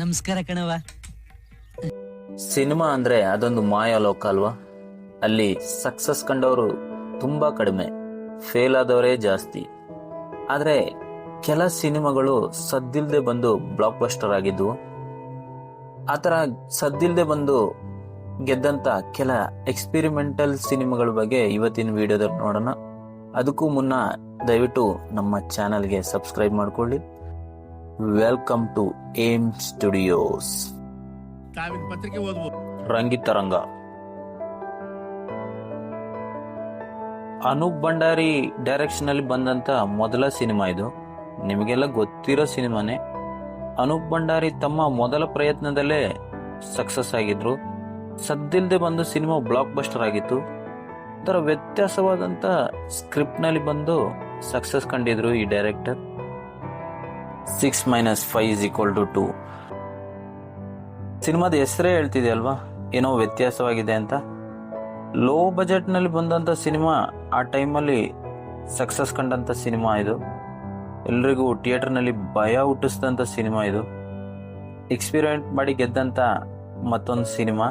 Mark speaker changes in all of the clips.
Speaker 1: ನಮಸ್ಕಾರ ಕಣವ
Speaker 2: ಸಿನಿಮಾ ಅಂದ್ರೆ ಅದೊಂದು ಮಾಯಾಲೋಕ ಅಲ್ವಾ? ಅಲ್ಲಿ ಸಕ್ಸಸ್ ಕಂಡವರು ತುಂಬಾ ಕಡಿಮೆ ಫೇಲ್ ಆದವರೇ ಜಾಸ್ತಿ. ಆದ್ರೆ ಕೆಲ ಸಿನಿಮಾಗಳು ಸದ್ದಿಲ್ದೆ ಬಂದು ಬ್ಲಾಕ್ ಬಸ್ಟರ್ ಆಗಿದ್ವು ಆತರ ಸದ್ದಿಲ್ದೆ ಬಂದು ಗೆದ್ದಂತ ಕೆಲ ಎಕ್ಸ್ಪಿರಿಮೆಂಟಲ್ ಸಿನಿಮಾಗಳ ಬಗ್ಗೆ ಇವತ್ತಿನ ವಿಡಿಯೋದಲ್ಲಿ ನೋಡೋಣ. ಅದಕ್ಕೂ ಮುನ್ನ ದಯವಿಟ್ಟು ನಮ್ಮ ಚಾನಲ್ಗೆ ಸಬ್ಸ್ಕ್ರೈಬ್ ಮಾಡ್ಕೊಳ್ಳಿ. ವೆಲ್ಕಮ್ ಟು ಏಮ್ ಸ್ಟುಡಿಯೋಸ್
Speaker 3: ತಾವಿನ ಪತ್ರಿಕೆ ಓದ್ಬೋದು.
Speaker 2: ರಂಗಿತರಂಗ ಅನೂಪ್ ಭಂಡಾರಿ ಡೈರೆಕ್ಷನ್ ಅಲ್ಲಿ ಬಂದಂತ ಮೊದಲ ಸಿನಿಮಾ ಇದು. ನಿಮಗೆಲ್ಲ ಗೊತ್ತಿರೋ ಸಿನಿಮಾನೇ. ಅನೂಪ್ ಭಂಡಾರಿ ತಮ್ಮ ಮೊದಲ ಪ್ರಯತ್ನದಲ್ಲೇ ಸಕ್ಸಸ್ ಆಗಿದ್ರು. ಸದ್ದಿಲ್ದೆ ಬಂದು ಸಿನಿಮಾ ಬ್ಲಾಕ್ ಬಸ್ಟರ್ ಆಗಿತ್ತು. ಅದರ ವ್ಯತ್ಯಾಸವಾದಂತ ಸ್ಕ್ರಿಪ್ಟ್ನಲ್ಲಿ ಬಂದು ಸಕ್ಸಸ್ ಕಂಡಿದ್ರು ಈ director six minus five is equal to two. ಸಿನಿಮಾದ ಹೆಸರೇ ಹೇಳ್ತಿದೆ ಅಲ್ವಾ? ಏನೋ ವ್ಯತ್ಯಾಸವಾಗಿದೆ ಅಂತ. ಲೋ ಬಜೆಟ್ನಲ್ಲಿ ಬಂದಂತ ಸಿನಿಮಾ, ಆ ಟೈಮಲ್ಲಿ ಸಕ್ಸಸ್ ಕಂಡಂತ ಸಿನಿಮಾ ಇದು. ಎಲ್ರಿಗೂ ಥಿಯೇಟರ್ನಲ್ಲಿ ಭಯ ಹುಟ್ಟಿಸಿದಂಥ ಸಿನಿಮಾ ಇದು. ಎಕ್ಸ್ಪೀರಿಯೆಂಟ್ ಮಾಡಿ ಗೆದ್ದಂತ ಮತ್ತೊಂದು ಸಿನಿಮಾ.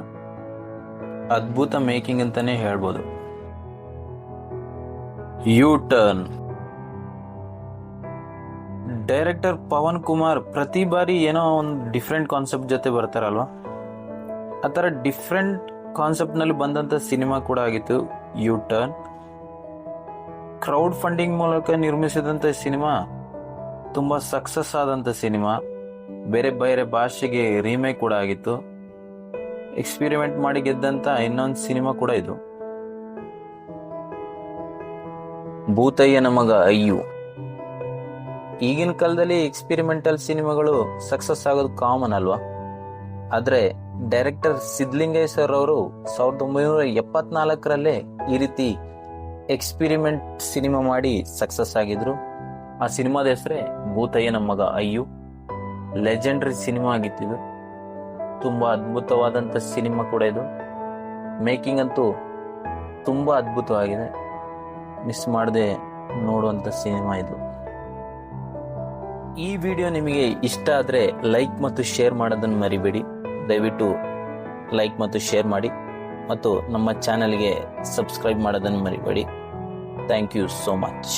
Speaker 2: ಅದ್ಭುತ ಮೇಕಿಂಗ್ ಅಂತಾನೆ ಹೇಳ್ಬೋದು. U turn director Pavan Kumar ಪ್ರತಿ ಬಾರಿ ಏನೋ ಒಂದು ಡಿಫ್ರೆಂಟ್ ಕಾನ್ಸೆಪ್ಟ್ ಜೊತೆ ಬರ್ತಾರಲ್ವಾ? ಆ ಥರ ಡಿಫ್ರೆಂಟ್ ಕಾನ್ಸೆಪ್ಟ್ನಲ್ಲಿ ಬಂದಂಥ ಸಿನಿಮಾ ಕೂಡ ಆಗಿತ್ತು ಯು ಟರ್ನ್ ಕ್ರೌಡ್ ಫಂಡಿಂಗ್ ಮೂಲಕ ನಿರ್ಮಿಸಿದಂಥ ಸಿನಿಮಾ ತುಂಬ ಸಕ್ಸಸ್ ಆದಂಥ ಸಿನಿಮಾ ಬೇರೆ ಬೇರೆ ಭಾಷೆಗೆ ರೀಮೇಕ್ ಕೂಡ ಆಗಿತ್ತು. ಎಕ್ಸ್ಪಿರಿಮೆಂಟ್ ಮಾಡಿ ಗೆದ್ದಂಥ ಇನ್ನೊಂದು ಸಿನಿಮಾ ಕೂಡ ಇದು. ಭೂತಯ್ಯನ ಮಗ ಅಯ್ಯು. ಈಗಿನ ಕಾಲದಲ್ಲಿ ಎಕ್ಸ್ಪಿರಿಮೆಂಟಲ್ ಸಿನಿಮಾಗಳು ಸಕ್ಸಸ್ ಆಗೋದು ಕಾಮನ್ ಅಲ್ವಾ? ಆದ್ರೆ ಡೈರೆಕ್ಟರ್ ಸಿದ್ಲಿಂಗಯ್ಯ ಸರ್ ಅವರು ಸಾವಿರದ ಒಂಬೈನೂರ ಎಪ್ಪತ್ನಾಲ್ಕರಲ್ಲೇ ಈ ರೀತಿ ಎಕ್ಸ್ಪಿರಿಮೆಂಟ್ ಸಿನಿಮಾ ಮಾಡಿ ಸಕ್ಸಸ್ ಆಗಿದ್ರು. ಆ ಸಿನಿಮಾದ ಹೆಸರೇ ಭೂತಯ್ಯನ ಮಗ ಅಯ್ಯು. ಲೆಜೆಂಡರಿ ಸಿನಿಮಾ ಆಗಿತ್ತಿದು ತುಂಬಾ ಅದ್ಭುತವಾದಂತ ಸಿನಿಮಾ ಕೂಡ ಇದು. ಮೇಕಿಂಗ್ ಅಂತೂ ತುಂಬಾ ಅದ್ಭುತವಾಗಿದೆ. ಮಿಸ್ ಮಾಡದೆ ನೋಡುವಂತ ಸಿನಿಮಾ ಇದು. ಈ ವಿಡಿಯೋ ನಿಮಗೆ ಇಷ್ಟ ಆದರೆ ಲೈಕ್ ಮತ್ತು ಶೇರ್ ಮಾಡೋದನ್ನು ಮರಿಬೇಡಿ. ದಯವಿಟ್ಟು ಲೈಕ್ ಮತ್ತು ಶೇರ್ ಮಾಡಿ ಮತ್ತು ನಮ್ಮ ಚಾನಲ್ಗೆ ಸಬ್ಸ್ಕ್ರೈಬ್ ಮಾಡೋದನ್ನು ಮರಿಬೇಡಿ. Thank you so much.